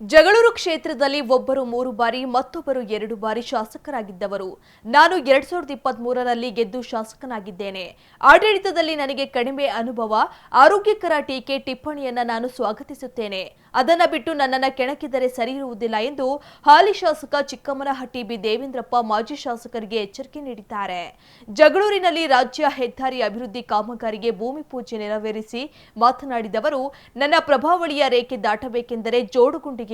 ಜಗಳೂರು ಕ್ಷೇತ್ರದಲ್ಲಿ ಒಬ್ಬರು ಮೂರು ಬಾರಿ, ಮತ್ತೊಬ್ಬರು ಎರಡು ಬಾರಿ ಶಾಸಕರಾಗಿದ್ದವರು. ನಾನು ಎರಡ್ ಸಾವಿರದ ಇಪ್ಪತ್ತ್ ಮೂರರಲ್ಲಿ ಗೆದ್ದು ಶಾಸಕನಾಗಿದ್ದೇನೆ. ಆಡಳಿತದಲ್ಲಿ ನನಗೆ ಕಡಿಮೆ ಅನುಭವ, ಆರೋಗ್ಯಕರ ಟೀಕೆ, ಟಿಪ್ಪಣಿಯನ್ನ ನಾನು ಸ್ವಾಗತಿಸುತ್ತೇನೆ. ಅದನ್ನ ಬಿಟ್ಟು ನನ್ನನ್ನು ಕೆಣಕಿದರೆ ಸರಿ ಇರುವುದಿಲ್ಲ ಎಂದು ಹಾಲಿ ಶಾಸಕ ಚಿಕ್ಕಮ್ಮನಹಟ್ಟಿ ಬಿ. ದೇವೇಂದ್ರಪ್ಪ ಮಾಜಿ ಶಾಸಕರಿಗೆ ಎಚ್ಚರಿಕೆ ನೀಡಿದ್ದಾರೆ. ಜಗಳೂರಿನಲ್ಲಿ ರಾಜ್ಯ ಹೆದ್ದಾರಿ ಅಭಿವೃದ್ಧಿ ಕಾಮಗಾರಿಗೆ ಭೂಮಿ ಪೂಜೆ ನೆರವೇರಿಸಿ ಮಾತನಾಡಿದವರು, ನನ್ನ ಪ್ರಭಾವಳಿಯ ರೇಖೆ ದಾಟಬೇಕೆಂದರೆ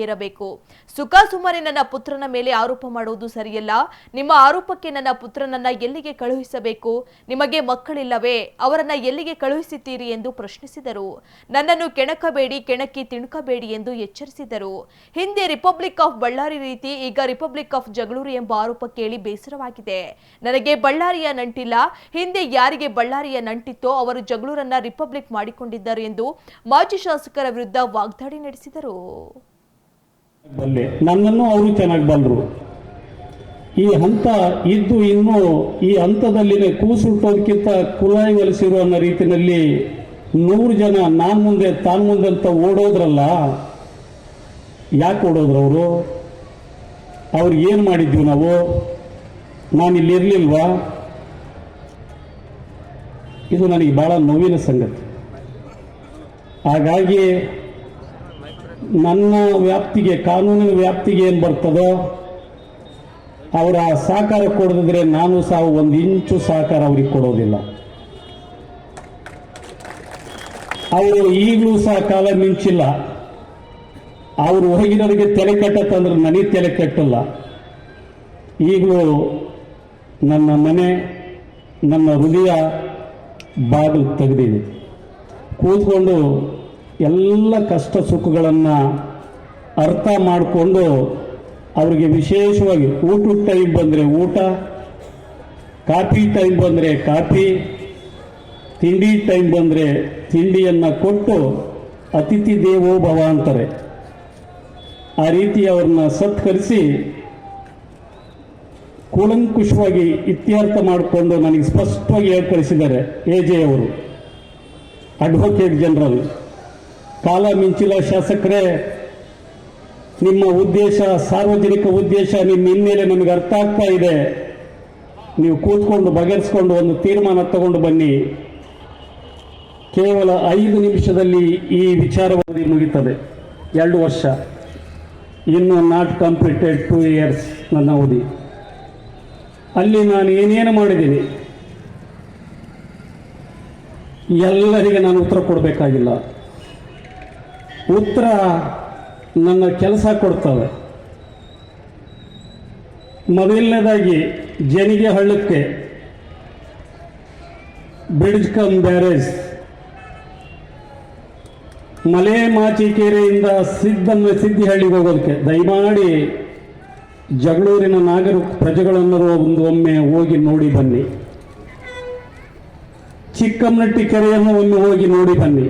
ಇರಬೇಕು ಸುಖ ಸುಮ್ಮನೆ ನನ್ನ ಪುತ್ರನ ಮೇಲೆ ಆರೋಪ ಮಾಡುವುದು ಸರಿಯಲ್ಲ. ನಿಮ್ಮ ಆರೋಪಕ್ಕೆ ನನ್ನ ಪುತ್ರನನ್ನ ಎಲ್ಲಿಗೆ ಕಳುಹಿಸಬೇಕು? ನಿಮಗೆ ಮಕ್ಕಳಿಲ್ಲವೇ? ಅವರನ್ನ ಎಲ್ಲಿಗೆ ಕಳುಹಿಸುತ್ತೀರಿ ಎಂದು ಪ್ರಶ್ನಿಸಿದರು. ನನ್ನನ್ನು ಕೆಣಕಬೇಡಿ, ಕೆಣಕಿ ತಿಣುಕಬೇಡಿ ಎಂದು ಎಚ್ಚರಿಸಿದರು. ಹಿಂದೆ ರಿಪಬ್ಲಿಕ್ ಆಫ್ ಬಳ್ಳಾರಿ ರೀತಿ ಈಗ ರಿಪಬ್ಲಿಕ್ ಆಫ್ ಜಗಳೂರು ಎಂಬ ಆರೋಪ ಕೇಳಿ ಬೇಸರವಾಗಿದೆ. ನನಗೆ ಬಳ್ಳಾರಿಯ ನಂಟಿಲ್ಲ. ಹಿಂದೆ ಯಾರಿಗೆ ಬಳ್ಳಾರಿಯ ನಂಟಿತ್ತೋ ಅವರು ಜಗಳೂರನ್ನ ರಿಪಬ್ಲಿಕ್ ಮಾಡಿಕೊಂಡಿದ್ದರು ಎಂದು ಮಾಜಿ ಶಾಸಕರ ವಿರುದ್ಧ ವಾಗ್ದಾಳಿ ನಡೆಸಿದರು. ನನ್ನನ್ನು ಅವರು ಚೆನ್ನಾಗಿ ಬಲ್ಲರು ಈ ಹಂತ ಇದ್ದು ಇನ್ನೂ ಈ ಹಂತದಲ್ಲಿನೇ ಕೂಸುಟ್ಟೋದಕ್ಕಿಂತ ಕುಲಾಯಿ ಒಲಿಸಿರು ಅನ್ನೋ ರೀತಿಯಲ್ಲಿ ನೂರು ಜನ ನಾನು ಮುಂದೆ ತಾನು ಮುಂದೆ ಅಂತ ಓಡೋದ್ರಲ್ಲ, ಯಾಕೆ ಓಡೋದ್ರು ಅವರು? ಅವ್ರಿಗೆ ಏನು ಮಾಡಿದ್ವಿ ನಾವು? ನಾನು ಇಲ್ಲಿ ಇರಲಿಲ್ವಾ? ಇದು ನನಗೆ ಭಾಳ ನೋವಿನ ಸಂಗತಿ. ಹಾಗಾಗಿ ನನ್ನ ವ್ಯಾಪ್ತಿಗೆ, ಕಾನೂನಿನ ವ್ಯಾಪ್ತಿಗೆ ಏನು ಬರ್ತದೋ, ಅವರ ಸಹಕಾರ ಕೊಡದಿದ್ರೆ ನಾನು ಸಹ ಒಂದು ಇಂಚು ಸಹಕಾರ ಅವ್ರಿಗೆ ಕೊಡೋದಿಲ್ಲ. ಅವರು ಈಗಲೂ ಸಹ ಕಾಲ ಮಿಂಚಿಲ್ಲ. ಅವರು ಹೊರಗಿನವರಿಗೆ ತಲೆ ಕಟ್ಟತ್ತಂದ್ರೆ ನನಗೆ ತಲೆ ಕಟ್ಟಲ್ಲ. ಈಗಲೂ ನನ್ನ ಮನೆ, ನನ್ನ ಹೃದಯ ಬಾಗಿಲು ತೆಗೆದಿದೆ. ಕೂತ್ಕೊಂಡು ಎಲ್ಲ ಕಷ್ಟ ಸುಖಗಳನ್ನು ಅರ್ಥ ಮಾಡಿಕೊಂಡು ಅವರಿಗೆ ವಿಶೇಷವಾಗಿ ಊಟದ ಟೈಮ್ ಬಂದರೆ ಊಟ, ಕಾಫಿ ಟೈಮ್ ಬಂದರೆ ಕಾಫಿ, ತಿಂಡಿ ಟೈಮ್ ಬಂದರೆ ತಿಂಡಿಯನ್ನು ಕೊಟ್ಟು ಅತಿಥಿ ದೇವೋ ಭವ ಅಂತಾರೆ. ಆ ರೀತಿ ಅವ್ರನ್ನ ಸತ್ಕರಿಸಿ ಕೂಲಂಕುಷವಾಗಿ ಇತ್ಯರ್ಥ ಮಾಡಿಕೊಂಡು ನನಗೆ ಸ್ಪಷ್ಟವಾಗಿ ಏರ್ಪಡಿಸಿದ್ದಾರೆ ಎ ಜೆ ಅವರು ಅಡ್ವೊಕೇಟ್ ಜನರಲ್ ಕಾಲ ಮಿಂಚಿಲ್ಲ ಶಾಸಕರೇ, ನಿಮ್ಮ ಉದ್ದೇಶ, ಸಾರ್ವಜನಿಕ ಉದ್ದೇಶ ನಿಮ್ಮ ಹಿನ್ನೆಲೆ ನಮಗೆ ಅರ್ಥ ಆಗ್ತಾ ಇದೆ. ನೀವು ಕೂತ್ಕೊಂಡು ಬಗೆಹರಿಸ್ಕೊಂಡು ಒಂದು ತೀರ್ಮಾನ ತಗೊಂಡು ಬನ್ನಿ. ಕೇವಲ ಐದು ನಿಮಿಷದಲ್ಲಿ ಈ ವಿಚಾರವಾದಿ ಮುಗಿತದೆ. ಎರಡು ವರ್ಷ. ಇನ್ನು ನಾಟ್ ಕಂಪ್ಲೀಟೆಡ್ ಟೂ ಇಯರ್ಸ್ ನನ್ನ ಅವಧಿ. ಅಲ್ಲಿ ನಾನು ಏನೇನು ಮಾಡಿದ್ದೀನಿ? ಎಲ್ಲರಿಗೆ ನಾನು ಉತ್ತರ ಕೊಡಬೇಕಾಗಿಲ್ಲ. ಉತ್ತರ ನನ್ನ ಕೆಲಸ ಕೊಡ್ತವೆ. ಮೊದಲನೇದಾಗಿ ಜನಿಗೆ ಹಳ್ಳಕ್ಕೆ ಬ್ರಿಡ್ಜ್ ಕಮ್ ಬ್ಯಾರೇಜ್. ಮಲೆ ಮಾಚಿಕೆರೆಯಿಂದ ಸಿದ್ದನ್ನು ಸಿದ್ದಿಹಳ್ಳಿಗೆ ಹೋಗೋದಕ್ಕೆ. ದಯಮಾಡಿ ಜಗಳೂರಿನ ನಾಗರ ಪ್ರಜೆಗಳನ್ನರು ಒಂದು ಒಮ್ಮೆ ಹೋಗಿ ನೋಡಿ ಬನ್ನಿ. ಚಿಕ್ಕಮ್ಮನಟ್ಟಿ ಕೆರೆಯನ್ನು ಒಮ್ಮೆ ಹೋಗಿ ನೋಡಿ ಬನ್ನಿ.